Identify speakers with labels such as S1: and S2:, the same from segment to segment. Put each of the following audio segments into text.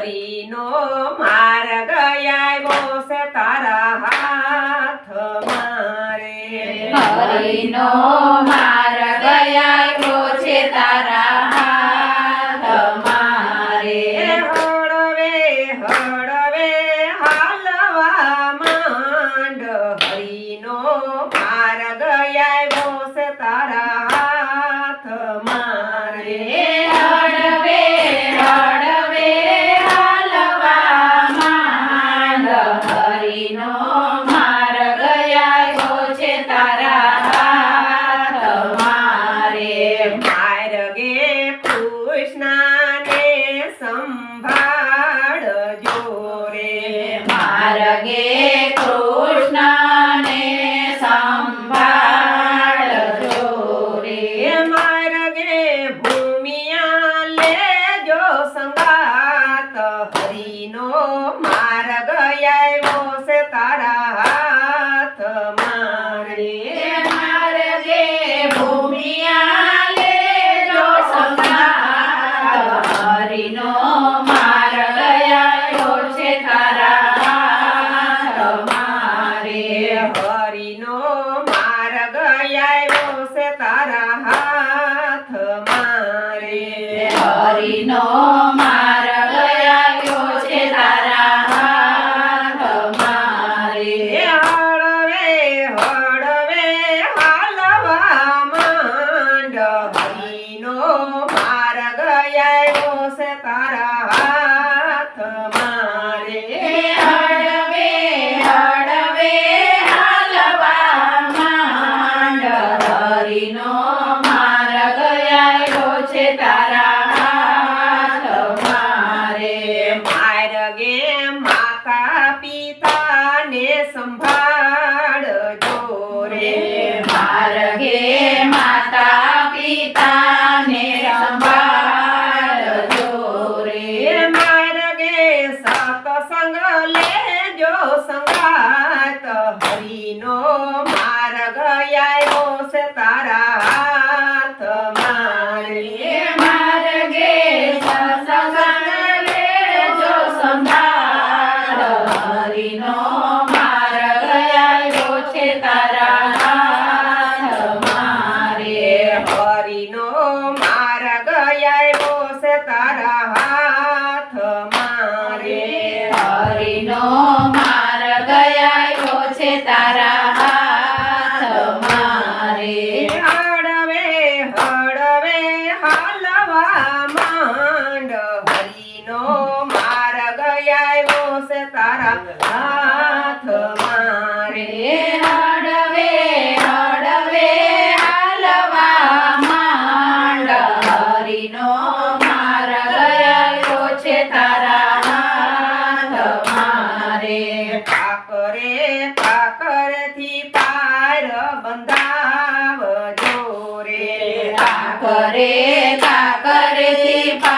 S1: હરીનો માર્ગ આવ્યો છે તારા હાથ મારે.
S2: હરિનો માર્ગ
S1: માર્ગે કૃષ્ણને સંભાળજો રે.
S2: માર્ગે કૃષ્ણને સંભાળજો રે.
S1: માર્ગે ભૂમિયા લેજો સંગાત. હરિનો માર્ગ આવ્યો છે તારા
S2: હરિનો માર્ગ છે તારા હાથ મારે
S1: માર્ગે સત્સંગ લેજો
S2: સંભાળ. હરિનો માર્ગ આવ્યો છે તારા હાથ મારે
S1: હરીનો માર્ગ આવ્યો છે તારા હાથ મારે
S2: હરિનો માર્ગ આવ્યો
S1: કાકરથી પાર બંધાવજો રે.
S2: કાકરે કાકરેથી પાડ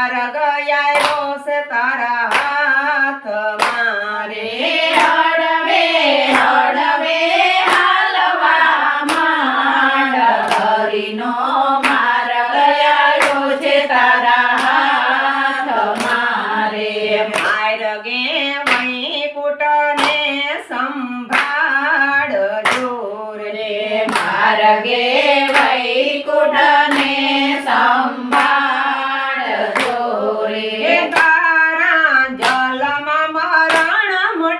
S1: માર્ગ આવ્યો છે તારા હાથ મારે. હળવે હળવે હાલવા માંડ હરિનો માર્ગ આવ્યો છે તારા હાથ મારે. ગે વૈકુટને સંભાળ જોરે
S2: વૈકુંઠને સંભાળજો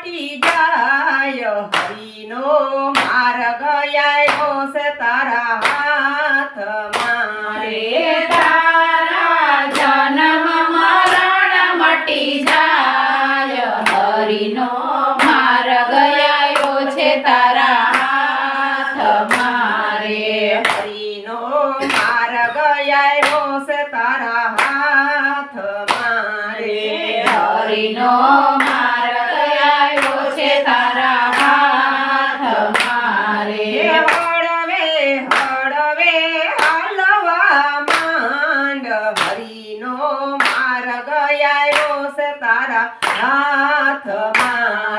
S1: મટી જાય હરિનો માર્ગ આવ્યો છે તારા હાથમાં.
S2: રે તારા
S1: જન્મ મરણ મટી જાય
S2: હરિનો માર્ગ આવ્યો છે તારા
S1: હાથમાં. રે હરિનો માર્ગ આવ્યો છે તારા
S2: હાથમાં. રે હરિનો